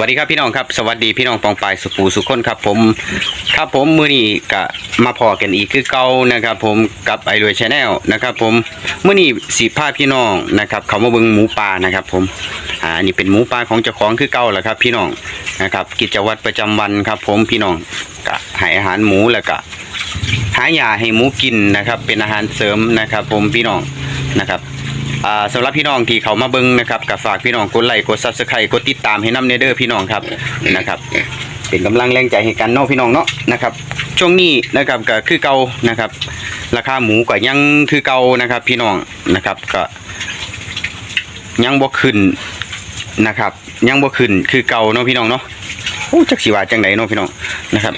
วัสดีครับพี่น้องครับสวัสดีพี่น้องปองปายสุปูสุขคนครับผมครับผมมือนี้ก็มาพอกันอีกคือเก่านะครับผมกับไอรวยชาแนลนะครับผมมือนี้สีผ้าพี่น้องนะครับเขามาเบิ่งหมูป่านะครับผมอ่าอันนี้เป็นหมูป่าของเจ้าของคือเก่าแหละครับ พี่น้องนะครับกิจวัตรประจำวันครับ ผมพี่น้องก็ให้อาหารหมูแล้วก็หายาให้หมูกินนะครับ เป็นอาหารเสริมนะครับ ผมพี่น้องนะครับ อ่าสำหรับพี่น้องที่เขามาเบิ่งนะครับกับฝากพี่น้องกดไลค์กดซับสไครต์กดติดตามให้น้ำเนเดอร์พี่น้องครับนะครับ เป็นกำลังแรงใจให้กันเนาะพี่น้องเนาะนะครับ ช่วงนี้นะครับก็คือเก่านะครับ ราคาหมูก็ยังคือเก่านะครับ พี่น้องนะครับก็ยังบ่ขึ้นนะครับ ยังบ่ขึ้นคือเก่าเนาะพี่น้องเนาะโอ้จักสิว่าจังไดเนาะพี่น้องนะครับ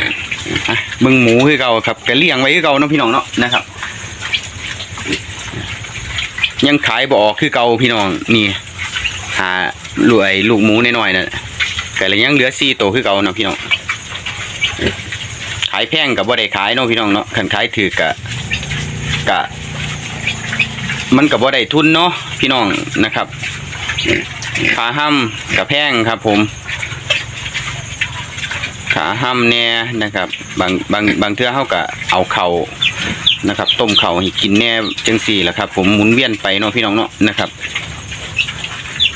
เบิ่งหมูคือเก่าครับก็เลี้ยงไว้คือเก่าเนาะพี่น้องเนาะนะครับ ยังขายบ่ออกคือเก่าพี่น้องนี่หารวยลูกหมูน้อยๆน่ะแต่ละยังเหลือ4ตัวคือเก่าเนาะพี่น้องขายแพงกับบ่ได้ขายเนาะพี่น้องเนาะคันขายถือกะกะ มันกับบ่ได้ทุนเนาะพี่น้องนะครับขาห้ำกับแพงครับผม ขาห้ำเนี่ยนะครับ บางบางบางเทื่อเฮาก็เอาเข่า นะครับ ต้มเข่าให้กินแน่จังสี่แหละครับ ผมหมุนเวียนไปเนาะพี่น้องเนาะนะครับ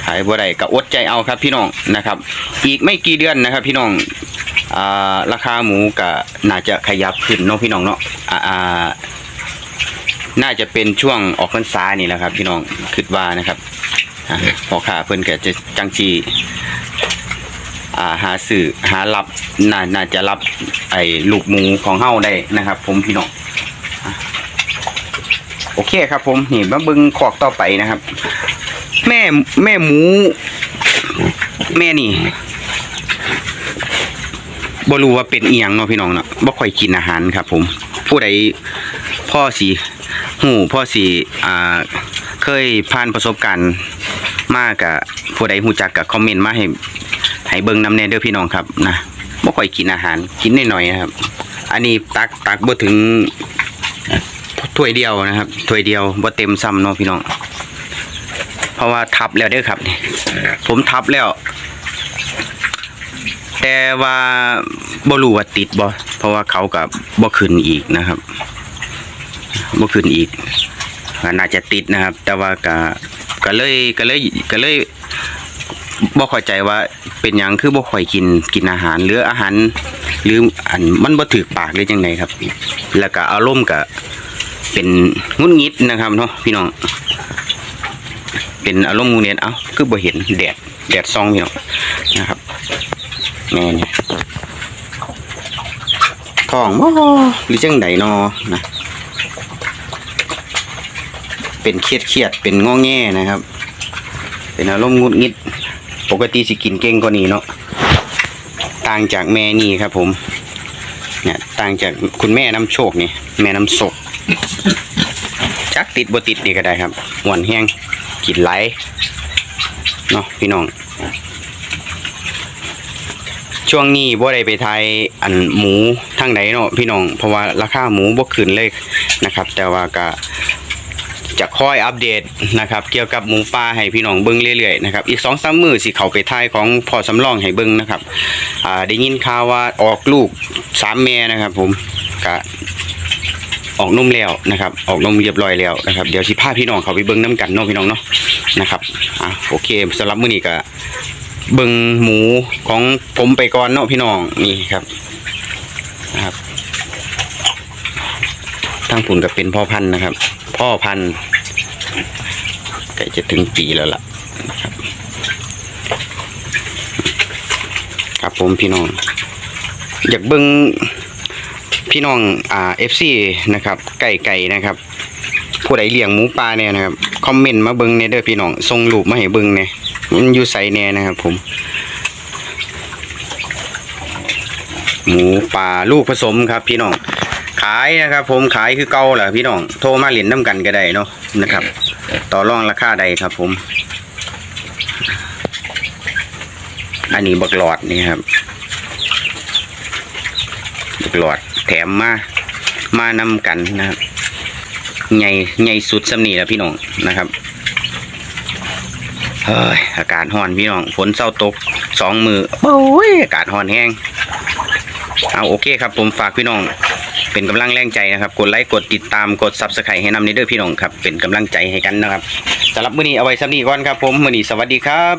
ขายบ่ได้ก็อดใจเอาครับ พี่น้องนะครับ อีกไม่กี่เดือนนะครับ พี่น้องอ่าราคาหมูก็น่าจะขยับขึ้นเนาะพี่น้องเนาะอ่าน่าจะเป็นช่วงออกพรรษานี่แหละครับ พี่น้องคิดว่านะครับอ่าพ่อค้าเพิ่นก็จะจังจีอ่าหาสื่อหารับน่าน่าจะรับไอ้ลูกหมูของเฮาได้นะครับ ผมพี่น้อง โอเคครับ ผมนี่มาเบิ่งขอกต่อไปนะครับ แม่แม่หมู แม่นี่บ่รู้ว่าเป็นเอียงเนาะพี่น้องเนาะบ่ค่อยกินอาหารครับ ผม ผู้ใดพ่อสิหูพ่อสิอ่าเคยผ่านประสบการณ์มากกับผู้ใดหูจักกับคอมเมนต์มาให้ให้เบิ่งน้ำแน่เด้อพี่น้องครับนะบ่ค่อยกินอาหารกินน้อยๆครับ อันนี้ตักตักบ่ถึง ถ้วยเดียวนะครับถ้วยเดียวบ่เต็มซ้ำเนาะพี่น้อง เพราะว่าทับแล้วเด้อครับนี่ผมทับแล้ว แต่ว่าบ่รู้ว่าติดบ่เพราะว่าเขากับบ่ขึ้นอีกนะครับบ่ขึ้นอีกก็น่าจะติดนะครับ แต่ว่าก็ก็เลยก็เลยก็เลยบ่เข้าใจว่าเป็นหยังคือบ่ค่อยกินกินอาหารหรืออาหาร หรืออันมันบ่ถูกปากหรือจังไดครับ แล้วก็อารมณ์ก็ เป็นงุนงิดนะครับเนาะพี่น้อง เป็นอารมณ์งุนงิดเอ้าคือบ่เห็นแดดแดดส่องพี่น้องนะครับแม่นี่ทองบ่หรือจังไดเนาะนะเป็นเครียดๆเป็นง้อแง่นะครับ เป็นอารมณ์งุดงิด ปกติสิกินเก่งกว่านี้เนาะต่างจากแม่นี่ครับผมเนี่ยต่างจากคุณแม่น้ำโชคนี่แม่น้ำโศก จักติดบ่ติดนี่ก็ได้ครับหวนแห้งกินไหลเนาะพี่น้อง ช่วงนี้บ่ได้ไปไทยอันหมูทางไหนเนาะพี่น้อง เพราะว่าราคาหมูบ่ขึ้นเลยนะครับ แต่ว่าก็จะคอยอัปเดตนะครับ เกี่ยวกับหมูป่าให้พี่น้องเบิ้งเรื่อยๆนะครับอีกสองสามมือสิเขาไปทายของพอสำรองให้เบิ้งนะครับได้ยินข่าวว่าออกลูกสามแม่นะครับ ผมก็ ออกนมแล้วนะครับ ออกนมเรียบร้อยแล้วนะครับ เดี๋ยวสิพาพี่น้องเขาไปเบิ้งน้ำกันเนาะพี่น้องเนาะนะครับอะโอเคสำหรับมื้อนี้ก็เบิ้งหมูของผมไปก่อนเนาะพี่น้องนี่ครับนะครับทางผุนก็เป็นพ่อพันธุ์นะครับ พ่อพันธุ์ใกล้จะถึงปีแล้วล่ะนะครับครับผมพี่น้อง อยากเบิ้ง พี่น้องอ่าเอฟซีนะครับไก่ไก่นะครับ ผู้ใดเลี้ยงหมูป่าเนี่ยนะครับคอมเมนต์มาเบิ้งเนี่ยเด้อพี่น้องส่งรูปมาให้เบิ้งเนี่ยมันอยู่ใส่แน่นะครับ ผม หมูป่าลูกผสมครับพี่น้องขายนะครับผมขายคือเก่าแหละพี่น้องโทรมาเล่นน้ำกันก็ได้เนาะนะครับ ต่อรองราคาใดครับ ผม อันนี้บักหลอดนี่ครับ หลอดแถมมามานำกันนะครับใหญ่ใหญ่สุดสำนีแล้วพี่น้องนะครับเฮ้ยอากาศร้อนพี่น้องฝนเศร้าตกสองมือโอ้ยอากาศร้อนแห้งเอาโอเคครับผมฝากพี่น้อง เป็นกำลังแรงใจนะครับ กดไลค์กดติดตามกดซับสไครต์ให้นำในเด้อพี่น้องครับ เป็นกำลังใจให้กันนะครับสำหรับมื้อนี้เอาไว้สำนี้ก่อนครับผมมื้อนี้สวัสดีครับ